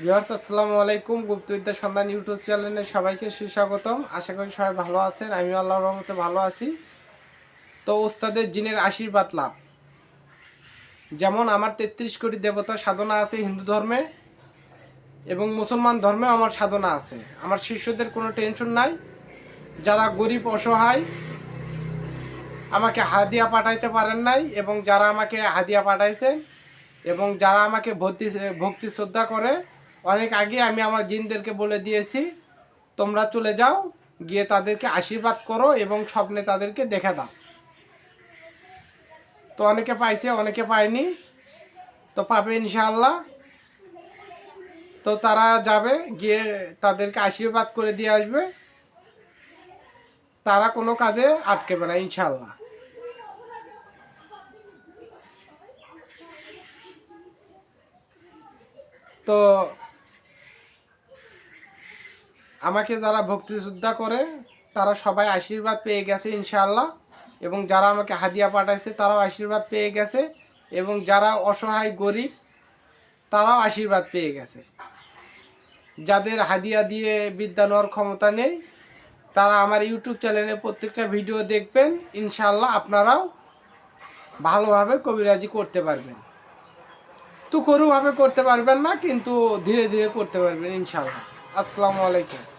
Viewers, আসসালামু আলাইকুম। গুপ্তবিদ্যা সন্ধান ইউটিউব চ্যানেলে সবাইকে সুস্বাগতম। আশা করি সবাই ভালো আছেন। আমি আল্লাহর রহমতে ভালো আছি। তো ওস্তাদের জিনের আশীর্বাদ লাভ। যেমন আমার তেত্রিশ কোটি দেবতা সাধনা আছে হিন্দু ধর্মে এবং মুসলমান ধর্মেও আমার সাধনা আছে। আমার শিষ্যদের কোনো টেনশন নাই। যারা গরিব, অসহায় আমাকে হাদিয়া পাঠাইতে পারেন নাই এবং যারা আমাকে হাদিয়া পাঠাইছেন এবং যারা আমাকে ভক্তি ভক্তি শ্রদ্ধা করে অনেক আগে আমি আমার জিনদেরকে বলে দিয়েছি, তোমরা চলে যাও, গিয়ে তাদেরকে আশীর্বাদ করো এবং স্বপ্নে তাদেরকে দেখে দাও। তো অনেকে পাইছে, অনেকে পায়নি। তো পাবে ইনশাআল্লাহ। তো তারা যাবে, গিয়ে তাদেরকে আশীর্বাদ করে দিয়ে আসবে। তারা কোনো কাজে আটকেবে না ইনশাআল্লাহ। তো আমাকে যারা ভক্তি শ্রদ্ধা করে, তারা সবাই আশীর্বাদ পেয়ে গেছে ইনশাআল্লাহ। এবং যারা আমাকে হাদিয়া পাঠাইছে, তারাও আশীর্বাদ পেয়ে গেছে। এবং যারা অসহায়, গরিব, তারাও আশীর্বাদ পেয়ে গেছে। যাদের হাদিয়া দিয়ে বিদ্যা নেওয়ার ক্ষমতা নেই, তারা আমার ইউটিউব চ্যানেলে প্রত্যেকটা ভিডিও দেখবেন। ইনশাআল্লাহ আপনারাও ভালোভাবে কবিরাজি করতে পারবেন। তুখরুভাবে করতে পারবেন না, কিন্তু ধীরে ধীরে করতে পারবেন ইনশাআল্লাহ। আসসালামু আলাইকুম।